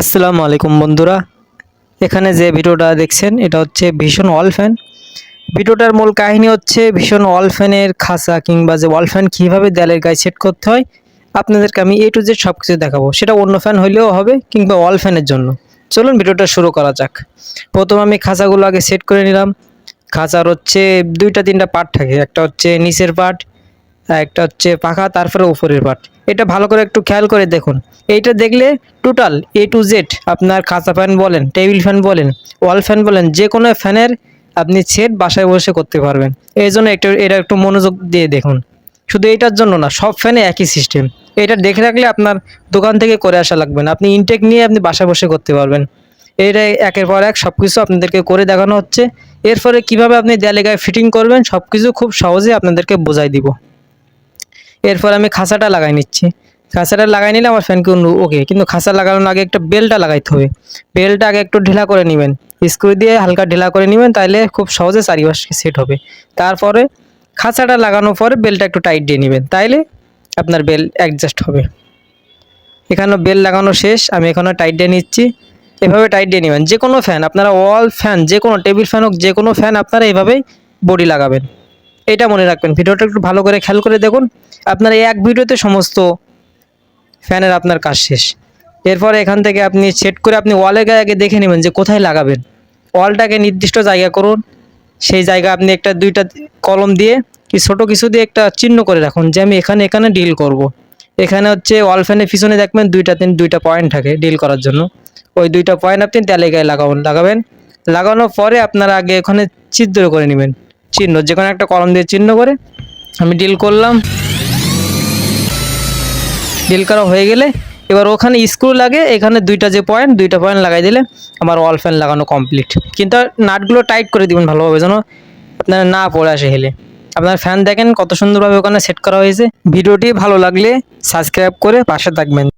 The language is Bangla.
আসসালামু আলাইকুম বন্ধুরা। এখানে যে ভিডিওটা দেখছেন, এটা হচ্ছে ভীষণ ওয়াল ফ্যান। ভিডিওটার মূল কাহিনী হচ্ছে ভীষণ ওয়াল ফ্যানের খাঁচা কিংবা যে ওয়াল ফ্যান কীভাবে দেয়ালের গায়ে সেট করতে হয়, আপনাদেরকে আমি এ টু জেড সব কিছু দেখাবো। সেটা অন্য ফ্যান হইলেও হবে কিংবা ওয়াল ফ্যানের জন্য। চলুন ভিডিওটা শুরু করা যাক। প্রথম আমি খাঁচাগুলো আগে সেট করে নিলাম। খাঁচার হচ্ছে দুইটা, তিনটা পার্ট থাকে। একটা হচ্ছে নিচের পার্ট একটা হচ্ছে পাখা, তারপরে উপরের পার্ট এটা ভালো করে একটু খেয়াল করে দেখুন। এইটা দেখলে টোটাল এ টু জেড আপনার খাঁচা ফ্যান বলেন টেবিল ফ্যান বলেন ওয়াল ফ্যান বলেন, যে কোনো ফ্যানের আপনি সেট বাসায় বসে করতে পারবেন। এই জন্য একটু, এটা একটু মনোযোগ দিয়ে দেখুন। শুধু এটার জন্য না, সব ফ্যানে একই সিস্টেম এটা দেখে রাখলে আপনার দোকান থেকে করে আসা লাগবে না। আপনি ইনটেক নিয়ে আপনি বাসায় বসে করতে পারবেন। এটা একের পর এক সব কিছু আপনাদেরকে করে দেখানো হচ্ছে। এরপরে কীভাবে আপনি দেয়ালে গায়ে ফিটিং করবেন সব কিছু খুব সহজে আপনাদেরকে বোঝাই দিব। এরপর আমি খাঁচাটা লাগাই নিচ্ছি। খাঁচাটা লাগাই নিলে আমার ফ্যান কিন্তু ওকে কিন্তু খাঁচা লাগানোর আগে একটা বেলটা লাগাইতে হবে। বেলটা আগে একটু ঢিলা করে নেবেন। স্ক্রু দিয়ে হালকা ঢিলা করে নেবেন তাহলে খুব সহজে চারিপাশে সেট হবে। তারপরে খাঁচাটা লাগানোর পরে বেলটা একটু টাইট দিয়ে নেবেন, তাইলে আপনার বেল অ্যাডজাস্ট হবে। এখানে বেল লাগানো শেষ, আমি এখানে টাইট দিয়ে নিচ্ছি। এভাবে টাইট দিয়ে নেবেন যে কোনো ফ্যান আপনারা ওয়াল ফ্যান যে কোনো টেবিল ফ্যান হোক যে কোনো ফ্যান আপনারা এইভাবেই বডি লাগাবেন। এটা মনে রাখবেন। ভিডিওটা একটু ভালো করে খেয়াল করে দেখুন। আপনার এক ভিডিওতে সমস্ত ফ্যানের আপনার কাজ শেষ। এরপরে এখান থেকে আপনি সেট করে আপনি ওয়ালের গায়ে আগে দেখে নেবেন যে কোথায় লাগাবেন। ওয়ালটাকে নির্দিষ্ট জায়গা করুন। সেই জায়গা আপনি একটা দুইটা কলম দিয়ে কি ছোটো কিছু দিয়ে একটা চিহ্ন করে রাখুন যে আমি এখানে এখানে ডিল করব। এখানে হচ্ছে ওয়াল ফ্যানের পিছনে দেখবেন দুইটা তিন দুইটা পয়েন্ট থাকে ডিল করার জন্য। ওই দুইটা পয়েন্ট আপনি তেলে গায়ে লাগাবেন লাগাবেন। লাগানোর পরে আপনারা আগে ওখানে ছিদ্র করে নেবেন। চিহ্ন যে কোনো একটা কলম দিয়ে চিহ্ন করে আমি ডিল করলাম। ডিল করা হয়ে গেলে এবার ওখানে স্ক্রু লাগে, এখানে দুইটা যে পয়েন্ট দুইটা পয়েন্ট লাগাই দিলে আমার ওয়াল ফ্যান লাগানো কমপ্লিট কিন্তু নাটগুলো টাইট করে দিবেন ভালোভাবে যেন আপনার না পড়ে আসে হেলে। আপনার ফ্যান দেখেন কত সুন্দরভাবে ওখানে সেট করা হয়েছে। ভিডিওটি ভালো লাগলে সাবস্ক্রাইব করে পাশে থাকবেন।